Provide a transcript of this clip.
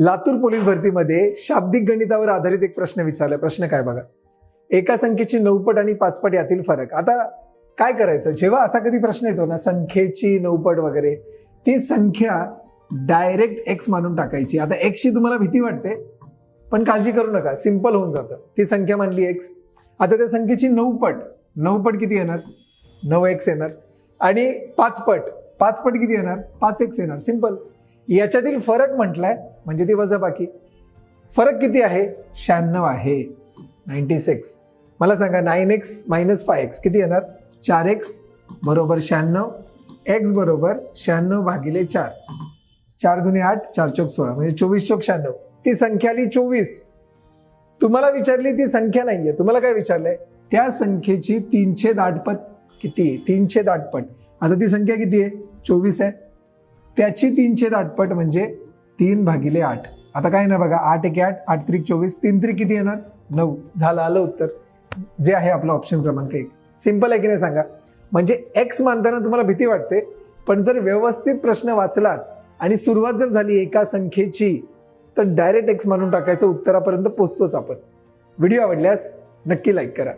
Latur police भरतीमध्ये शाब्दिक गणितावर आधारित एक प्रश्न विचारला प्रश्न काय बघा? एका संख्येची नऊपट आणि पाचपट यातील फरक. आता काय करायचं? जेव्हा असा कधी प्रश्न येतो ना संख्येची नऊपट वगैरे ती संख्या डायरेक्ट एक्स मानून टाकायची. आता एक्सची तुम्हाला भीती वाटते पण काळजी करू नका. सिंपल होऊन जातं. ती संख्या मानली एक्स आता त्या संख्येची नऊपट. नऊपट किती येणार? नऊ एक्स येणार. आणि पाचपट. पाचपट किती येणार? पाच एक्स येणार. सिंपल याच्यातील फरक म्हटलाय म्हणजे ती वजाबाकी. फरक किती आहे? शहाण्णव आहे. Ninety six. मला सांगा nine x minus five x किती येणार? चार एक्स बरोबर शहाण्णव. एक्स बरोबर शहाण्णव भागिले चार. चार दुने आठ चार चौक सोळा म्हणजे चोवीस चौक शहाण्णव. ती संख्या आली चोवीस. तुम्हाला विचारली ती संख्या नाहीये. तुम्हाला काय विचारलंय? त्या संख्येची तीनशे दाटपट किती? आहे तीनशे दाटपट. आता ती संख्या किती आहे? चोवीस आहे. त्याची तीनशे दाटपट म्हणजे तीन भागिले आठ. आता काय ना बघा आठ एक आठ आठ त्रिक चोवीस तीन त्रिक किती येणार? नऊ. झालं आलं उत्तर. जे आहे आपलं ऑप्शन क्रमांक एक. सिंपल आहे की नाही सांगा? म्हणजे एक्स मानताना तुम्हाला भीती वाटते पण जर व्यवस्थित प्रश्न वाचलात आणि सुरुवात जर झाली एका संख्येची तर डायरेक्ट एक्स मानून टाकायचं उत्तरापर्यंत पोचतोच आपण. व्हिडिओ आवडल्यास नक्की लाईक करा.